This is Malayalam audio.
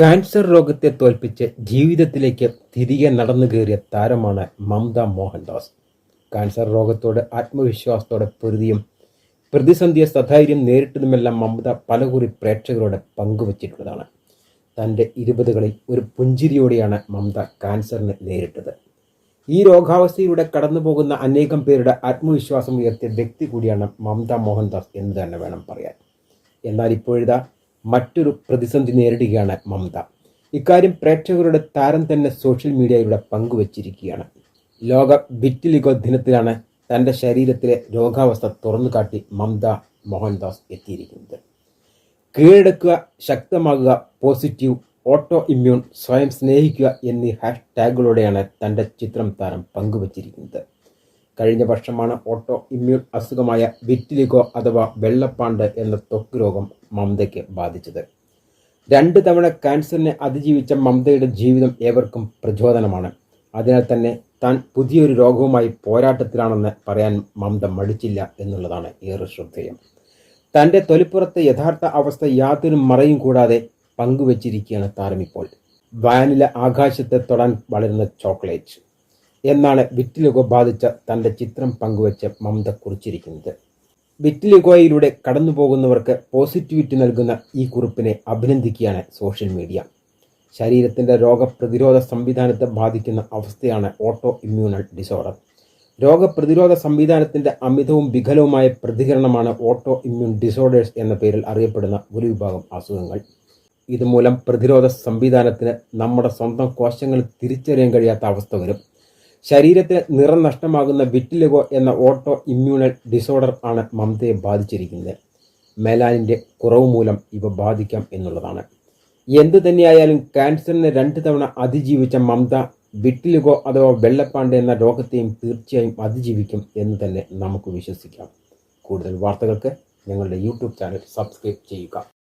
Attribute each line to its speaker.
Speaker 1: കാൻസർ രോഗത്തെ തോൽപ്പിച്ച് ജീവിതത്തിലേക്ക് തിരികെ നടന്നു കയറിയ താരമാണ് മമത മോഹൻദാസ്. കാൻസർ രോഗത്തോട് ആത്മവിശ്വാസത്തോടെ പൊരുതിയും പ്രതിസന്ധിയെ സധൈര്യം നേരിട്ടതുമെല്ലാം മമത പലകുറി പ്രേക്ഷകരോട് പങ്കുവച്ചിട്ടുള്ളതാണ്. തന്റെ ഇരുപതുകളിൽ ഒരു പുഞ്ചിരിയോടെയാണ് മമത കാൻസറിനെ നേരിട്ടത്. ഈ രോഗാവസ്ഥയിലൂടെ കടന്നുപോകുന്ന അനേകം പേരുടെ ആത്മവിശ്വാസം ഉയർത്തിയ വ്യക്തി കൂടിയാണ് മമത മോഹൻദാസ് എന്ന് തന്നെ വേണം പറയാൻ. എന്നാൽ ഇപ്പോഴിതാ മറ്റൊരു പ്രതിസന്ധി നേരിടുകയാണ് മമത. ഇക്കാര്യം പ്രേക്ഷകരുടെ താരം തന്നെ സോഷ്യൽ മീഡിയയിലൂടെ പങ്കുവച്ചിരിക്കുകയാണ്. ലോക ബിറ്റിലിഗോ ദിനത്തിലാണ് തന്റെ ശരീരത്തിലെ രോഗാവസ്ഥ തുറന്നു കാട്ടി മമത മോഹൻദാസ് എത്തിയിരിക്കുന്നത്. കീഴടക്കുക ശക്തമാകുക പോസിറ്റീവ് ഓട്ടോ ഇമ്മ്യൂൺ സ്വയം സ്നേഹിക്കുക എന്നീ ഹാഷ് ടാഗുകളോടെയാണ് തന്റെ ചിത്രം താരം പങ്കുവച്ചിരിക്കുന്നത്. കഴിഞ്ഞ വർഷമാണ് ഓട്ടോ ഇമ്മ്യൂൺ അസുഖമായ വിറ്റിലിഗോ അഥവാ വെള്ളപ്പാണ്ട് എന്ന ത്വക്ക് രോഗം മമതയ്ക്ക് ബാധിച്ചത്. രണ്ട് തവണ ക്യാൻസറിനെ അതിജീവിച്ച മമതയുടെ ജീവിതം ഏവർക്കും പ്രചോദനമാണ്. അതിനാൽ തന്നെ താൻ പുതിയൊരു രോഗവുമായി പോരാട്ടത്തിലാണെന്ന് പറയാൻ മമത മടിച്ചില്ല എന്നുള്ളതാണ് ഏറെ ശ്രദ്ധേയം. തന്റെ തൊലിപ്പുറത്തെ യഥാർത്ഥ അവസ്ഥ യാതൊരു മറയും കൂടാതെ പങ്കുവച്ചിരിക്കുകയാണ് താരമിപ്പോൾ വാനില ആകാശത്തെ തൊടാൻ വളരുന്ന ചോക്ലേറ്റ്. എന്നാണ് വിറ്റിലുഗോ ബാധിച്ച തന്റെ ചിത്രം പങ്കുവച്ച് മമത കുറിച്ചിരിക്കുന്നത്. വിറ്റിലുഗോയിലൂടെ കടന്നു പോകുന്നവർക്ക് പോസിറ്റിവിറ്റി നൽകുന്ന ഈ കുറിപ്പിനെ അഭിനന്ദിക്കുകയാണ് സോഷ്യൽ മീഡിയ. ശരീരത്തിന്റെ രോഗപ്രതിരോധ സംവിധാനത്തെ ബാധിക്കുന്ന അവസ്ഥയാണ് ഓട്ടോ ഇമ്മ്യൂണൽ ഡിസോർഡർ. രോഗപ്രതിരോധ സംവിധാനത്തിന്റെ അമിതവും വികലവുമായ പ്രതികരണമാണ് ഓട്ടോ ഇമ്മ്യൂൺ ഡിസോർഡേഴ്സ് എന്ന പേരിൽ അറിയപ്പെടുന്ന ഒരു വിഭാഗം അസുഖങ്ങൾ. ഇതുമൂലം പ്രതിരോധ സംവിധാനത്തിന് നമ്മുടെ സ്വന്തം കോശങ്ങൾ തിരിച്ചറിയാൻ കഴിയാത്ത അവസ്ഥ വരും. ശരീരത്തിന് നിറം നഷ്ടമാകുന്ന വിറ്റിലിഗോ എന്ന ഓട്ടോ ഇമ്മ്യൂണൽ ഡിസോർഡർ ആണ് മമതയെ ബാധിച്ചിരിക്കുന്നത്. മെലാനിന്റെ കുറവ് മൂലം ഇവ ബാധിക്കാം എന്നുള്ളതാണ്. എന്തു തന്നെയായാലും ക്യാൻസറിനെ രണ്ട് തവണ അതിജീവിച്ച മമത വിട്ടിലുകോ അഥവാ വെള്ളപ്പാണ്ട് എന്ന രോഗത്തെയും തീർച്ചയായും അതിജീവിക്കും എന്ന് തന്നെ നമുക്ക് വിശ്വസിക്കാം. കൂടുതൽ വാർത്തകൾക്ക് ഞങ്ങളുടെ യൂട്യൂബ് ചാനൽ സബ്സ്ക്രൈബ് ചെയ്യുക.